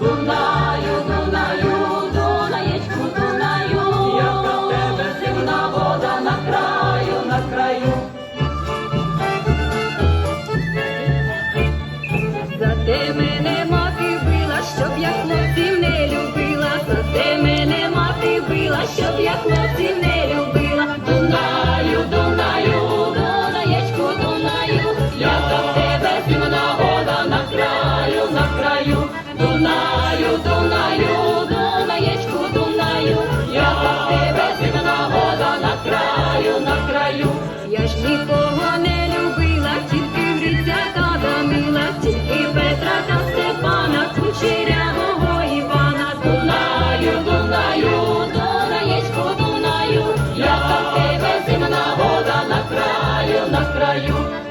Дунаю, Дунаю, Дунаєчку, Дунаю, яка в тебе вода на краю, на краю. За те мене мати била, щоб я хлопців не любила, за те мене мати била, щоб я хлопців не любила. Дунаю, Дунаю, Дунаєчку, Дунаю, я за тебе зимна вода на краю, на краю. Я ж нікого не любила, тільки гриця та Данила, Петра та Степана, кучерявого Івана. Дунаю, Дунаю, Дунаєчку, Дунаю, я за тебе зимна вода на краю, на краю.